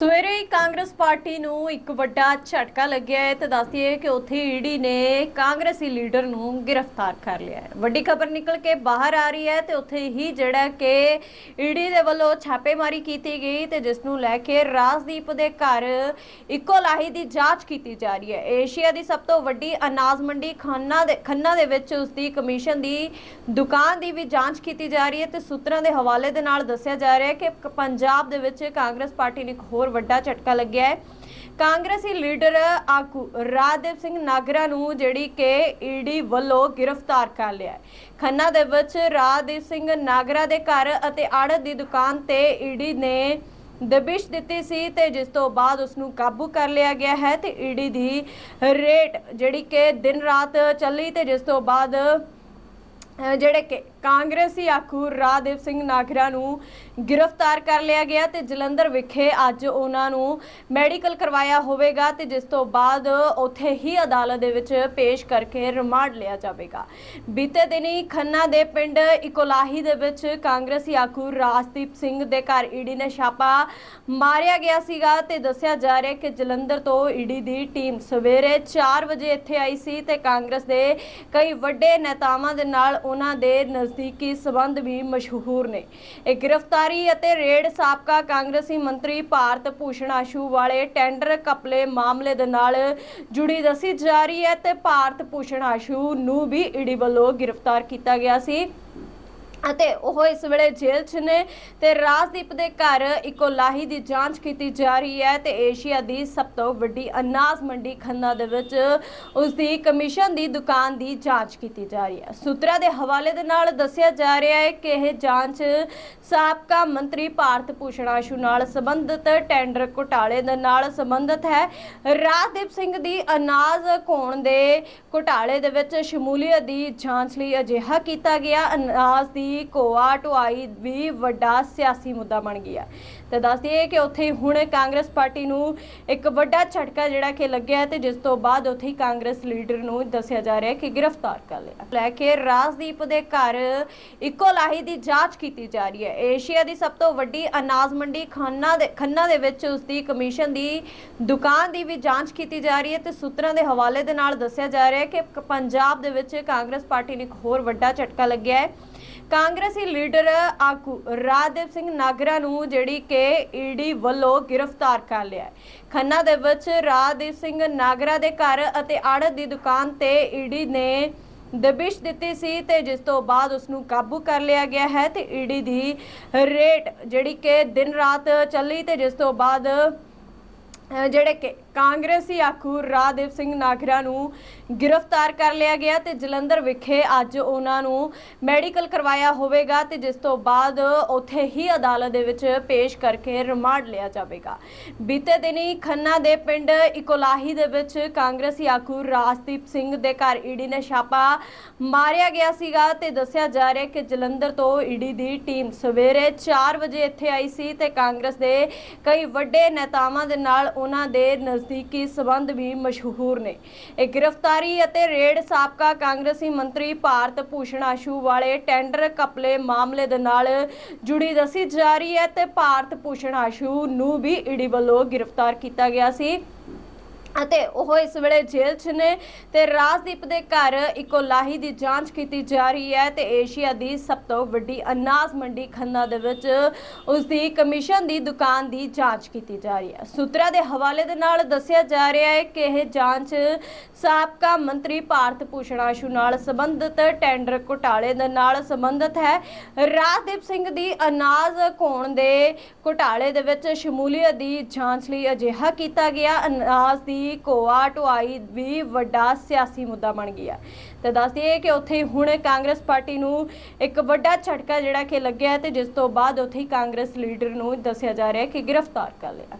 ਸਵੇਰੇ ਹੀ ਕਾਂਗਰਸ ਪਾਰਟੀ ਨੂੰ ਇੱਕ ਵੱਡਾ ਝਟਕਾ ਲੱਗਿਆ ਹੈ ਤੇ ਦੱਸਦੀ ਹੈ ਕਿ ਉੱਥੇ ਈਡੀ ਨੇ ਕਾਂਗਰਸੀ ਲੀਡਰ ਨੂੰ ਗ੍ਰਿਫਤਾਰ ਕਰ ਲਿਆ ਹੈ। ਵੱਡੀ ਖਬਰ ਨਿਕਲ ਕੇ ਬਾਹਰ ਆ ਰਹੀ ਹੈ ਤੇ ਉੱਥੇ ਹੀ ਜਿਹੜਾ ਕਿ ਈਡੀ ਦੇ ਵੱਲੋਂ ਛਾਪੇਮਾਰੀ ਕੀਤੀ ਗਈ ਤੇ ਜਿਸ ਨੂੰ ਲੈ ਕੇ ਰਾਜਦੀਪ ਦੇ ਘਰ ਇੱਕੋ ਲਾਹੀ ਦੀ ਜਾਂਚ ਕੀਤੀ ਜਾ ਰਹੀ ਹੈ। ਏਸ਼ੀਆ ਦੀ ਸਭ ਤੋਂ ਵੱਡੀ ਅਨਾਜ ਮੰਡੀ ਖੰਨਾ ਦੇ ਖੰਨਾ ਦੇ ਵਿੱਚ ਉਸ ਦੀ ਕਮਿਸ਼ਨ ਦੀ ਦੁਕਾਨ ਦੀ ਵੀ ਜਾਂਚ ਕੀਤੀ ਜਾ ਰਹੀ ਹੈ ਤੇ ਸੂਤਰਾਂ ਦੇ ਹਵਾਲੇ ਦੇ ਨਾਲ ਦੱਸਿਆ ਜਾ ਰਿਹਾ ਹੈ ਕਿ ਪੰਜਾਬ ਦੇ ਵਿੱਚ ਕਾਂਗਰਸ ਪਾਰਟੀ ਨੇ ਇੱਕ ਹੋਰ ਵੱਡਾ ਝਟਕਾ ਲੱਗਿਆ ਹੈ। ਕਾਂਗਰਸੀ ਲੀਡਰ ਆਗੂ ਰਾਜਦੇਵ ਸਿੰਘ ਨਾਗਰਾ ਨੂੰ ਜਿਹੜੀ ਕਿ ਈਡੀ ਵੱਲੋਂ ਗ੍ਰਿਫਤਾਰ ਕਰ ਲਿਆ ਹੈ। ਖੰਨਾ ਦੇ ਵਿੱਚ ਰਾਜਦੇਵ ਸਿੰਘ ਨਾਗਰਾ ਦੇ ਘਰ ਅਤੇ ਆੜਤ ਦੀ ਦੁਕਾਨ ਤੇ ਈਡੀ ਨੇ ਦਬਿਸ਼ ਦਿੱਤੀ ਸੀ ਤੇ ਜਿਸ ਤੋਂ ਬਾਅਦ ਉਸ ਨੂੰ ਕਾਬੂ ਕਰ ਲਿਆ ਗਿਆ ਹੈ ਤੇ ਈਡੀ ਦੀ ਰੇਟ ਜਿਹੜੀ ਕਿ ਦਿਨ ਰਾਤ ਚੱਲੀ ਤੇ ਜਿਸ ਤੋਂ ਬਾਅਦ ਜਿਹੜੇ ਕਿ ਕਾਂਗਰਸੀ ਆਗੂ ਰਾਜਦੇਵ ਸਿੰਘ ਨਾਗਰਾ ਨੂੰ ਗ੍ਰਿਫਤਾਰ ਕਰ ਲਿਆ ਗਿਆ ਤੇ ਜਲੰਧਰ ਵਿਖੇ ਅੱਜ ਉਹਨਾਂ ਨੂੰ ਮੈਡੀਕਲ ਕਰਵਾਇਆ ਹੋਵੇਗਾ ਤੇ ਜਿਸ ਤੋਂ ਬਾਅਦ ਉੱਥੇ ਹੀ ਅਦਾਲਤ ਦੇ ਵਿੱਚ ਪੇਸ਼ ਕਰਕੇ ਰਿਮਾਂਡ ਲਿਆ ਜਾਵੇਗਾ। ਬੀਤੇ ਦਿਨੀ ਖੰਨਾ ਦੇ ਪਿੰਡ ਇਕੋਲਾਹੀ ਦੇ ਵਿੱਚ ਕਾਂਗਰਸੀ ਆਗੂ ਰਾਜਦੀਪ ਸਿੰਘ ਦੇ ਘਰ ਈਡੀ ਨੇ ਛਾਪਾ ਮਾਰਿਆ ਗਿਆ ਸੀਗਾ ਤੇ ਦੱਸਿਆ ਜਾ ਰਿਹਾ ਕਿ ਜਲੰਧਰ ਤੋਂ ਈਡੀ ਦੀ ਟੀਮ ਸਵੇਰੇ 4 ਵਜੇ ਇੱਥੇ ਆਈ ਸੀ ਤੇ ਕਾਂਗਰਸ ਦੇ ਕਈ ਵੱਡੇ ਨੇਤਾਵਾਂ ਦੇ ਨਾਲ ਉਹਨਾਂ ਦੇ ਨਜ਼ਦੀਕੀ ਸਬੰਧ ਵੀ ਮਸ਼ਹੂਰ ਨੇ। ਇਹ ਗ੍ਰਿਫਤਾਰੀ ਅਤੇ ਰੇਡ ਸਾਬਕਾ ਕਾਂਗਰਸੀ ਮੰਤਰੀ ਭਾਰਤ ਭੂਸ਼ਣ ਆਸ਼ੂ ਵਾਲੇ ਟੈਂਡਰ ਕਪਲੇ ਮਾਮਲੇ ਦੇ ਨਾਲ ਜੁੜੀ ਦੱਸੀ ਜਾ ਰਹੀ ਹੈ ਤੇ ਭਾਰਤ ਭੂਸ਼ਣ ਆਸ਼ੂ ਨੂੰ ਵੀ ਈਡੀ ਵੱਲੋਂ ਗ੍ਰਿਫਤਾਰ ਕੀਤਾ ਗਿਆ ਸੀ। ਅਤੇ ਉਹ ਇਸ ਵੇਲੇ ਜੇਲ੍ਹ 'ਚ ਨੇ ਤੇ ਰਾਜਦੀਪ ਦੇ ਘਰ ਇੱਕੋ ਲਾਹੀ ਦੀ ਜਾਂਚ ਕੀਤੀ ਜਾ ਰਹੀ ਹੈ ਤੇ ਏਸ਼ੀਆ ਦੀ ਸਭ ਤੋਂ ਵੱਡੀ ਅਨਾਜ ਮੰਡੀ ਖੰਨਾ ਦੇ ਵਿੱਚ ਉਸ ਦੀ ਕਮਿਸ਼ਨ ਦੀ ਦੁਕਾਨ ਦੀ ਜਾਂਚ ਕੀਤੀ ਜਾ ਰਹੀ ਹੈ। ਸੂਤਰਾਂ ਦੇ ਹਵਾਲੇ ਦੇ ਨਾਲ ਦੱਸਿਆ ਜਾ ਰਿਹਾ ਹੈ ਕਿ ਇਹ ਜਾਂਚ ਸਾਬਕਾ ਮੰਤਰੀ ਭਾਰਤ ਭੂਸ਼ਣ ਆਸ਼ੂ ਨਾਲ ਸੰਬੰਧਿਤ, ਟੈਂਡਰ ਘੁਟਾਲੇ ਦੇ ਨਾਲ ਸੰਬੰਧਿਤ ਹੈ। ਰਾਜਦੀਪ ਸਿੰਘ ਦੀ ਅਨਾਜ ਘੋਣ ਦੇ ਘੁਟਾਲੇ ਦੇ ਵਿੱਚ ਸ਼ਮੂਲੀਅਤ ਦੀ ਜਾਂਚ ਲਈ ਅਜਿਹਾ ਕੀਤਾ ਗਿਆ। ਅਨਾਜ ਦੀ ਕੋਆ ਢੁਆਈ ਵੀ ਵੱਡਾ ਸਿਆਸੀ ਮੁੱਦਾ ਬਣ ਗਿਆ। ਤੇ ਦੱਸ ਦਈਏ ਕਿ ਉੱਥੇ ਹੁਣ ਕਾਂਗਰਸ ਪਾਰਟੀ ਨੂੰ ਇੱਕ ਵੱਡਾ ਝਟਕਾ ਜਿਹੜਾ ਕਿ ਲੱਗਿਆ ਹੈ ਤੇ ਜਿਸ ਤੋਂ ਬਾਅਦ ਉੱਥੇ ਕਾਂਗਰਸ ਲੀਡਰ ਨੂੰ ਦੱਸਿਆ ਜਾ ਰਿਹਾ ਕਿ ਗ੍ਰਿਫਤਾਰ ਕਰ ਲਿਆ। ਲੈ ਕੇ ਰਾਜਦੀਪ ਦੇ ਘਰ ਇੱਕੋ ਲਾਹੀ ਦੀ ਜਾਂਚ ਕੀਤੀ ਜਾ ਰਹੀ ਹੈ। ਏਸ਼ੀਆ ਦੀ ਸਭ ਤੋਂ ਵੱਡੀ ਅਨਾਜ ਮੰਡੀ ਖੰਨਾ ਦੇ ਖੰਨਾ ਦੇ ਵਿੱਚ ਉਸ ਦੀ ਕਮਿਸ਼ਨ ਦੀ ਦੁਕਾਨ ਦੀ ਵੀ ਜਾਂਚ ਕੀਤੀ ਜਾ ਰਹੀ ਹੈ ਤੇ ਸੂਤਰਾਂ ਦੇ ਹਵਾਲੇ ਦੇ ਨਾਲ ਦੱਸਿਆ ਜਾ ਰਿਹਾ ਹੈ ਕਿ ਪੰਜਾਬ ਦੇ ਵਿੱਚ ਕਾਂਗਰਸ ਪਾਰਟੀ ਨੂੰ ਇੱਕ ਹੋਰ ਵੱਡਾ ਝਟਕਾ ਲੱਗਿਆ ਹੈ। ਕਾਂਗਰਸੀ ਲੀਡਰ ਆਗੂ ਰਾਜਦੇਵ ਸਿੰਘ ਨਾਗਰਾ ਨੂੰ ਜਿਹੜੀ ਕਿ ਈਡੀ ਵੱਲੋਂ ਗ੍ਰਿਫਤਾਰ ਕਰ ਲਿਆ ਖੰਨਾ ਦੇ ਵਿੱਚ ਰਾਜਦੇਵ ਸਿੰਘ ਨਾਗਰਾ ਦੇ ਘਰ ਅਤੇ ਆੜਤ ਦੀ ਦੁਕਾਨ ਤੇ ਈਡੀ ਨੇ ਦਬਿਸ਼ ਦਿੱਤੀ ਸੀ ਤੇ ਜਿਸ ਤੋਂ ਬਾਅਦ ਉਸ ਨੂੰ ਕਾਬੂ ਕਰ ਲਿਆ ਗਿਆ ਹੈ ਤੇ ਈਡੀ ਦੀ ਰੇਟ ਜਿਹੜੀ ਕਿ ਦਿਨ ਰਾਤ ਚੱਲੀ ਤੇ ਜਿਸ ਤੋਂ ਬਾਅਦ ਜਿਹੜੇ ਕਿ ਕਾਂਗਰਸੀ ਆਗੂ ਰਾਜਦੇਵ ਸਿੰਘ ਨਾਗਰਾ ਨੂੰ ਗ੍ਰਿਫਤਾਰ ਕਰ ਲਿਆ ਗਿਆ ਤੇ ਜਲੰਧਰ ਵਿਖੇ ਅੱਜ ਉਹਨਾਂ ਨੂੰ ਮੈਡੀਕਲ ਕਰਵਾਇਆ ਹੋਵੇਗਾ ਤੇ ਜਿਸ ਤੋਂ ਬਾਅਦ ਉੱਥੇ ਹੀ ਅਦਾਲਤ ਦੇ ਵਿੱਚ ਪੇਸ਼ ਕਰਕੇ ਰਿਮਾਂਡ ਲਿਆ ਜਾਵੇਗਾ। ਬੀਤੇ ਦਿਨੀ ਖੰਨਾ ਦੇ ਪਿੰਡ ਇਕੋਲਾਹੀ ਦੇ ਵਿੱਚ ਕਾਂਗਰਸੀ ਆਗੂ ਰਾਜਦੀਪ ਸਿੰਘ ਦੇ ਘਰ ਈਡੀ ਨੇ ਛਾਪਾ ਮਾਰਿਆ ਗਿਆ ਸੀਗਾ ਤੇ ਦੱਸਿਆ ਜਾ ਰਿਹਾ ਕਿ ਜਲੰਧਰ ਤੋਂ ਈਡੀ ਦੀ ਟੀਮ ਸਵੇਰੇ 4 ਵਜੇ ਇੱਥੇ ਆਈ ਸੀ ਤੇ ਕਾਂਗਰਸ ਦੇ ਕਈ ਵੱਡੇ ਨੇਤਾਵਾਂ ਦੇ ਨਾਲ ਉਹਨਾਂ ਦੇ ਨਜ਼ਦੀਕੀ ਸਬੰਧ ਵੀ ਮਸ਼ਹੂਰ ਨੇ। ਇਹ ਗ੍ਰਿਫਤਾਰੀ ਅਤੇ ਰੇਡ ਸਾਬਕਾ ਕਾਂਗਰਸੀ ਮੰਤਰੀ ਭਾਰਤ ਭੂਸ਼ਣ ਆਸ਼ੂ ਵਾਲੇ ਟੈਂਡਰ ਕਪਲੇ ਮਾਮਲੇ ਦੇ ਨਾਲ ਜੁੜੀ ਦੱਸੀ ਜਾ ਰਹੀ ਹੈ ਤੇ ਭਾਰਤ ਭੂਸ਼ਣ ਆਸ਼ੂ ਨੂੰ ਵੀ ਈਡੀ ਵੱਲੋਂ ਗ੍ਰਿਫਤਾਰ ਕੀਤਾ ਗਿਆ ਸੀ। ਅਤੇ ਉਹ ਇਸ ਵੇਲੇ ਜੇਲ੍ਹ 'ਚ ਨੇ ਤੇ ਰਾਜਦੀਪ ਦੇ ਘਰ ਇਕੋਲਾਹੀ ਦੀ ਜਾਂਚ ਕੀਤੀ ਜਾ ਰਹੀ ਹੈ ਤੇ ਏਸ਼ੀਆ ਦੀ ਸਭ ਤੋਂ ਵੱਡੀ ਅਨਾਜ ਮੰਡੀ ਖੰਨਾ ਦੇ ਵਿੱਚ ਉਸ ਦੀ ਕਮਿਸ਼ਨ ਦੀ ਦੁਕਾਨ ਦੀ ਜਾਂਚ ਕੀਤੀ ਜਾ ਰਹੀ ਹੈ। ਸੂਤਰਾਂ ਦੇ ਹਵਾਲੇ ਦੇ ਨਾਲ ਦੱਸਿਆ ਜਾ ਰਿਹਾ ਹੈ ਕਿ ਇਹ ਜਾਂਚ ਸਾਬਕਾ ਮੰਤਰੀ ਭਾਰਤ ਭੂਸ਼ਣ ਆਸ਼ੂ ਨਾਲ ਸੰਬੰਧਿਤ ਟੈਂਡਰ ਘੁਟਾਲੇ ਦੇ ਨਾਲ ਸੰਬੰਧਿਤ ਹੈ। ਰਾਜਦੀਪ ਸਿੰਘ ਦੀ ਅਨਾਜ ਘੋਣ ਦੇ ਘੁਟਾਲੇ ਦੇ ਵਿੱਚ ਸ਼ਮੂਲੀਅਤ ਦੀ ਜਾਂਚ ਲਈ ਅਜਿਹਾ ਕੀਤਾ ਗਿਆ। ਅਨਾਜ ਦੀ ਕੋਆ ਢੁਆਈ ਵੀ ਵੱਡਾ ਸਿਆਸੀ ਮੁੱਦਾ ਬਣ ਗਿਆ। ਤੇ ਦੱਸ ਦਈਏ ਕਿ ਉੱਥੇ ਹੁਣ ਕਾਂਗਰਸ ਪਾਰਟੀ ਨੂੰ ਇੱਕ ਵੱਡਾ ਝਟਕਾ ਜਿਹੜਾ ਕਿ ਲੱਗਿਆ ਤੇ ਜਿਸ ਤੋਂ ਬਾਅਦ ਉੱਥੇ ਕਾਂਗਰਸ ਲੀਡਰ ਨੂੰ ਦੱਸਿਆ ਜਾ ਰਿਹਾ ਕਿ ਗ੍ਰਿਫਤਾਰ ਕਰ ਲਿਆ।